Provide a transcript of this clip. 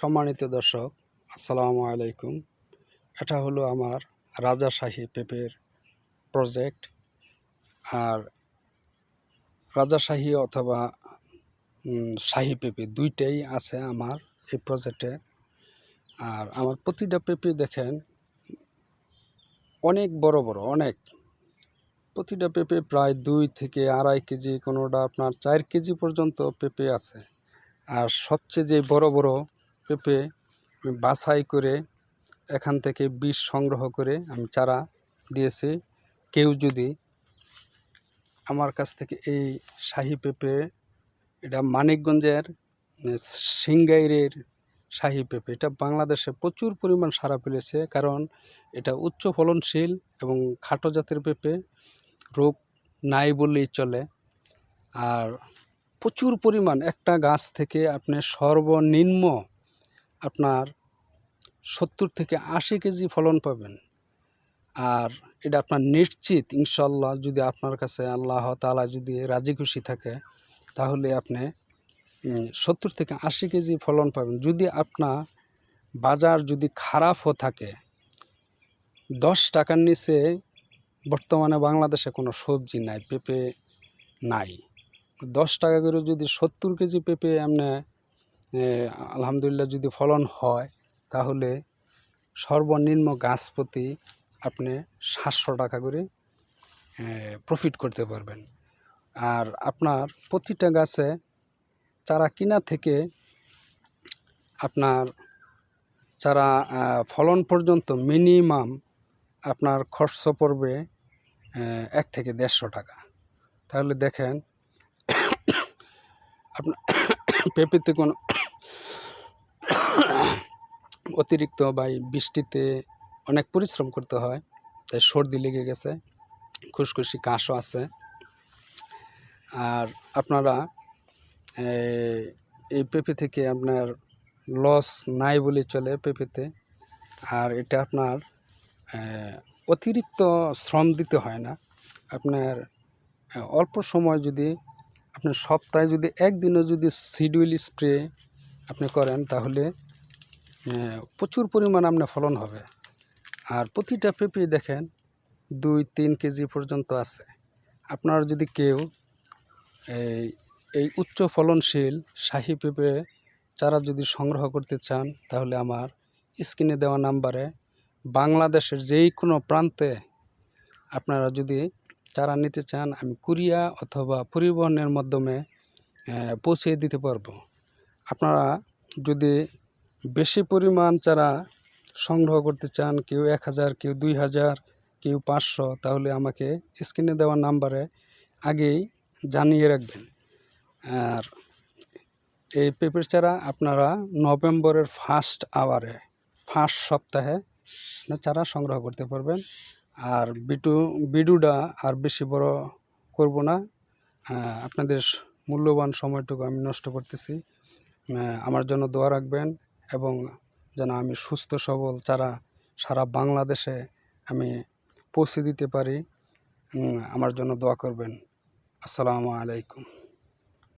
সম্মানিত দর্শক, আসসালামু আলাইকুম। এটা হলো আমার রাজা রাজাশাহী পেঁপের প্রজেক্ট আর রাজাশাহী অথবা শাহী পেঁপে দুইটাই আছে আমার এই প্রজেক্টে আর আমার প্রতিটা পেঁপে দেখেন, অনেক বড় বড়, অনেক। প্রতিটা পেঁপে প্রায় দুই থেকে আড়াই কেজি, কোনোটা আপনার চার কেজি পর্যন্ত পেঁপে আছে। আর সবচেয়ে যে বড় বড় পেঁপে বাছাই করে এখান থেকে বীজ সংগ্রহ করে আমি চারা দিয়েছি। কেউ যদি আমার কাছ থেকে এই শাহী পেঁপে, এটা মানিকগঞ্জের সিঙ্গাইরের শাহী পেঁপে, এটা বাংলাদেশে প্রচুর পরিমাণ সারা ফেলেছে কারণ এটা উচ্চ ফলনশীল এবং খাটো জাতের পেঁপে, রোগ নাই বললেই চলে। আর প্রচুর পরিমাণ একটা গাছ থেকে আপনি সর্বনিম্ন আপনার সত্তর থেকে আশি কেজি ফলন পাবেন। আর এটা আপনার নিশ্চিত ইনশাল্লাহ যদি আপনার কাছে আল্লাহ তালা যদি রাজি খুশি থাকে, তাহলে আপনি সত্তর থেকে আশি কেজি ফলন পাবেন। যদি আপনার বাজার যদি খারাপও থাকে, দশ টাকার নিচে বর্তমানে বাংলাদেশে কোনো সবজি নাই, পেঁপে নাই। দশ টাকা করে যদি সত্তর কেজি পেঁপে এমনি আলহামদুলিল্লাহ যদি ফলন হয়, তাহলে সর্বনিম্ন গাছ প্রতি আপনি সাতশো টাকা করে প্রফিট করতে পারবেন। আর আপনার প্রতিটা গাছে চারা কিনা থেকে আপনার চারা ফলন পর্যন্ত মিনিমাম আপনার খরচ পড়বে এক থেকে দেড়শো টাকা। তাহলে দেখেন আপনার পেঁপেতে কোনো অতিরিক্ত বা বৃষ্টিতে অনেক পরিশ্রম করতে হয়, তাই সর্দি লেগে গেছে খুশখুশি কাশও আছে। আর আপনারা এই- পেঁপে থেকে আপনার লস নাই বলে চলে পেঁপেতে। আর এটা আপনার অতিরিক্ত শ্রম দিতে হয় না। আপনার অল্প সময় যদি, আপনার সপ্তাহে যদি একদিনও যদি সিডিউল স্প্রে আপনি করেন, তাহলে প্রচুর পরিমাণ আপনার ফলন হবে। আর প্রতিটা পেঁপে দেখেন, দুই, তিন কেজি পর্যন্ত আছে। আপনার যদি কেউ এই এই উচ্চ ফলনশীল শাহী পেঁপে চারা যদি সংগ্রহ করতে চান, তাহলে আমার স্ক্রিনে দেওয়া নাম্বারে বাংলাদেশের যেই কোনো প্রান্তে আপনারা যদি চারা নিতে চান, আমি কুরিয়া অথবা পরিবহনের মাধ্যমে পৌঁছে দিতে পারব। আপনারা যদি বেশি পরিমাণ চারা সংগ্রহ করতে চান, কেউ এক হাজার, কেউ দুই হাজার, কেউ পাঁচশো, তাহলে আমাকে স্ক্রিনে দেওয়া নাম্বারে আগেই জানিয়ে রাখবেন। আর এই পেঁপের চারা আপনারা নভেম্বরের ফার্স্ট আওয়ারে ফার্স্ট সপ্তাহে চারা সংগ্রহ করতে পারবেন। আর বিটু বিডুটা আর বেশি বড় করব না। আপনাদের মূল্যবান সময়টুকু আমি নষ্ট করতেছি। আমার জন্য দোয়া রাখবেন। এবং যেন আমি সুস্থ, সবল চারা সারা বাংলাদেশে আমি পৌঁছে দিতে পারি আমার জন্য দোয়া করবেন। আসসালামু আলাইকুম।